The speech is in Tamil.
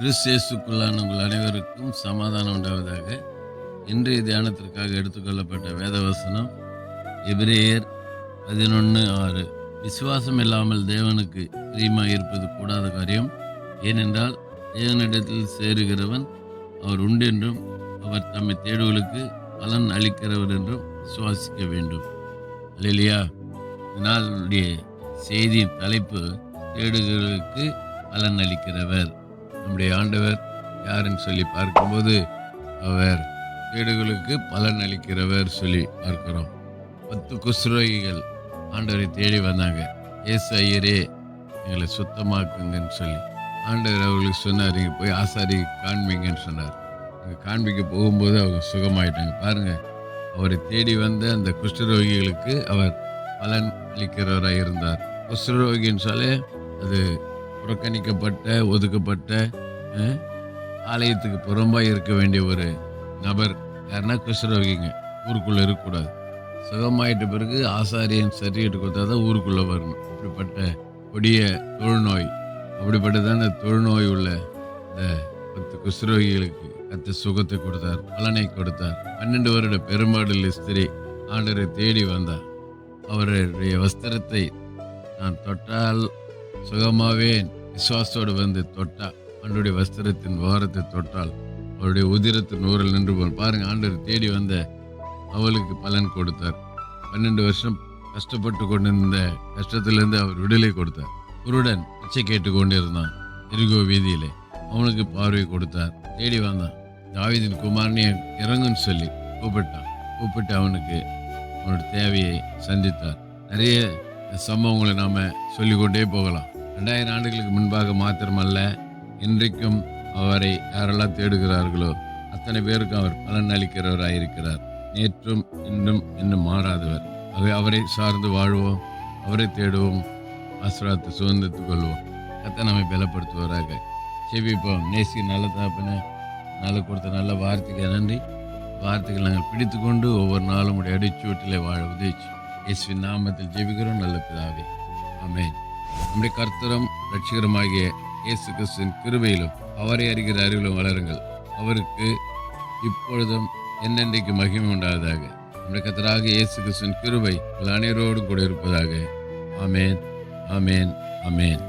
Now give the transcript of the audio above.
கிறிஸ்தேசுக்குள்ளான உங்கள் அனைவருக்கும் சமாதானம் உண்டாவதாக. இன்றைய தியானத்திற்காக எடுத்துக்கொள்ளப்பட்ட வேதவசனம் எபிரேயர் பதினொன்று ஆறு. விசுவாசம் இல்லாமல் தேவனுக்கு பிரியமாக இருப்பது கூடாத காரியம். ஏனென்றால் தேவனிடத்தில் சேருகிறவன் அவர் உண்டென்றும் அவர் தம்மை தேடுவர்களுக்கு பலன் அளிக்கிறவர் என்றும் விசுவாசிக்க வேண்டும். இல்லையா நாளுடைய செய்தியின் தலைப்பு தேடுகிறவர்களுக்கு பலன் அளிக்கிறவர். நம்முடைய ஆண்டவர் யாருன்னு சொல்லி பார்க்கும்போது அவர் வீடுகளுக்கு பலன் அளிக்கிறவர் சொல்லி பார்க்கிறோம். பத்து குஸ்ரோகிகள் ஆண்டவரை தேடி வந்தாங்க. ஏசு ஐயரே எங்களை சுத்தமாக்குங்கன்னு சொல்லி. ஆண்டவர் அவர்களுக்கு சொன்னார் இங்கே போய் ஆசாரி காண்பிங்கன்னு சொன்னார். அங்கே காண்பிக்க போகும்போது அவங்க சுகமாயிட்டாங்க. பாருங்கள் அவரை தேடி வந்த அந்த குஷ்டரோகிகளுக்கு அவர் பலன் அளிக்கிறவராக இருந்தார். குஷ்டரோகின்னு சொல்லி அது புறக்கணிக்கப்பட்ட ஒதுக்கப்பட்ட ஆலயத்துக்கு புறம்பாக இருக்க வேண்டிய ஒரு நபர் யாருன்னா குஷ்டரோகிங்க ஊருக்குள்ளே இருக்கக்கூடாது. சுகமாயிட்ட பிறகு ஆசாரியன் சர்டிஃபிகேட் கொடுத்தா தான் ஊருக்குள்ளே வரணும். அப்படிப்பட்ட கொடிய தொழுநோய் அப்படிப்பட்டதான் அந்த தொழுநோய் உள்ள இந்த பத்து குஷ்டரோகிகளுக்கு கத்த சுகத்தை கொடுத்தார் பலனை கொடுத்தார். பன்னெண்டு வருட பெரும்பாடு இஸ்திரி ஆண்டரை தேடி வந்தார். அவருடைய வஸ்திரத்தை நான் தொட்டால் சுகமாவேன் விசுவாசத்தோடு வந்து தொட்டா ஆண்டுடைய வஸ்திரத்தின் வாரத்தை தொட்டால் அவருடைய உதிரத்தின் ஊரில் நின்று போன பாருங்க ஆண்டவர் தேடி வந்த அவளுக்கு பலன் கொடுத்தார். பன்னெண்டு வருஷம் கஷ்டப்பட்டு கொண்டிருந்த கஷ்டத்திலிருந்து அவர் விடுதலை கொடுத்தார். குருடன் பிச்சை கேட்டு கொண்டிருந்தான் எரிகோ வீதியிலே அவனுக்கு பார்வை கொடுத்தார். தேடி வந்தான். தாவிதின் குமாரனை இறங்குன்னு சொல்லி கூப்பிட்டான். கூப்பிட்டு அவனுக்கு அவனோட தேவையை சந்தித்தார். நிறைய சம்பவங்களை நாம சொல்லிக்கொண்டே போகலாம். ரெண்டாயிரம் ஆண்டுகளுக்கு முன்பாக மாத்திரமல்ல இன்றைக்கும் அவரை யாரெல்லாம் தேடுகிறார்களோ அத்தனை பேருக்கும் அவர் பலன் அளிக்கிறவராக இருக்கிறார் நேற்றும் இன்றும் இன்னும் மாறாதவர். அவை அவரை சார்ந்து வாழ்வோம் அவரை தேடுவோம் ஆசிரியத்தை சுதந்திரத்துக் கொள்வோம். கத்தை நம்மை பலப்படுத்துவராக. செவிப்போம் நேசி நல்ல தாப்பின நல்ல கொடுத்த நல்ல வார்த்தைக்கு நன்றி. வார்த்தைகள் நாங்கள் பிடித்துக்கொண்டு ஒவ்வொரு நாளும் உடைய அடிச்சுவட்டிலே வாழ உதவிச்சு இயேசுவின் நாமத்தில் ஜெபிக்கிறோம். நல்ல பிதாவே. அமேன் நம்முடைய கர்த்தரும் ரட்சிகரமாகிய இயேசு கிறிஸ்துவின் கிருபையிலும் அவரை அறிகிற அறிவிலும் வளருங்கள். அவருக்கு இப்பொழுதும் என்னென்றைக்கு மகிமை உண்டாவதாக. நம்முடைய கர்த்தராக இயேசு கிறிஸ்துவின் கிருபை உங்கள் அனைவரோடும் கூட இருப்பதாக. ஆமென் அமேன் அமேன்